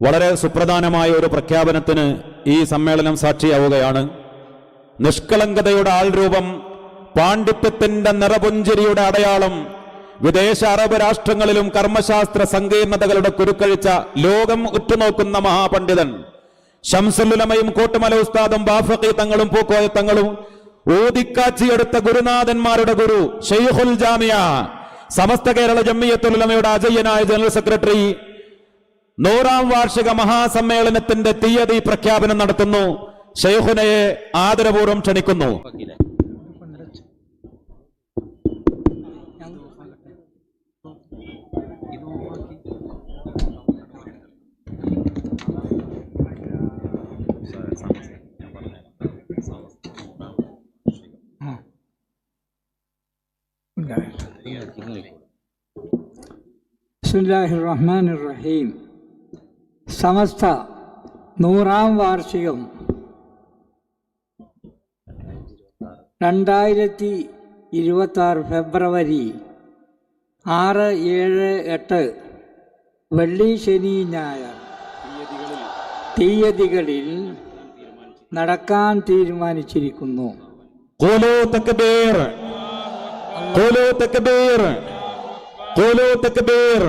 വളരെ സുപ്രധാനമായ ഒരു പ്രഖ്യാപനത്തിന് ഈ സമ്മേളനം സാക്ഷിയാവുകയാണ്. നിഷ്കളങ്കതയുടെ ആൾരൂപം പാണ്ഡിത്യത്തിന്റെ നിറപുഞ്ചിരിയുടെ അടയാളം വിദേശ അറബ് രാഷ്ട്രങ്ങളിലും കർമ്മശാസ്ത്ര സങ്കീർണതകളുടെ കുരുക്കഴിച്ച ലോകം ഉറ്റുനോക്കുന്ന മഹാപണ്ഡിതൻ ഷംസുലുലമയും കോട്ടുമല ഉസ്താദും ബാഫക്കി തങ്ങളും പൂക്കോയ തങ്ങളും ഊതിക്കാച്ചിയെടുത്ത ഗുരുനാഥന്മാരുടെ ഗുരു ഷെയ്ഖുൽ ജാമിയ സമസ്ത കേരള ജമ്മിയത്തുലമയുടെ അജയ്യനായ ജനറൽ സെക്രട്ടറി നൂറാം വാർഷിക മഹാസമ്മേളനത്തിന്റെ തീയതി പ്രഖ്യാപനം നടത്തുന്നു. ഷെയ്ഖുനയെ ആദരപൂർവം ക്ഷണിക്കുന്നു. ബിസ്മില്ലാഹിർ റഹ്മാനിർ റഹീം സമസ്ത നൂറാം വാർഷികം രണ്ടായിരത്തി ഇരുപത്തി ആറ് ഫെബ്രുവരി ആറ് ഏഴ് എട്ട് വെള്ളി ശനി ഞായർ. തീയതികളിൽ നടക്കാൻ തീരുമാനിച്ചിരിക്കുന്നു. ഖുലൂ തക്ബീർ ഖുലൂ തക്ബീർ ഖുലൂ തക്ബീർ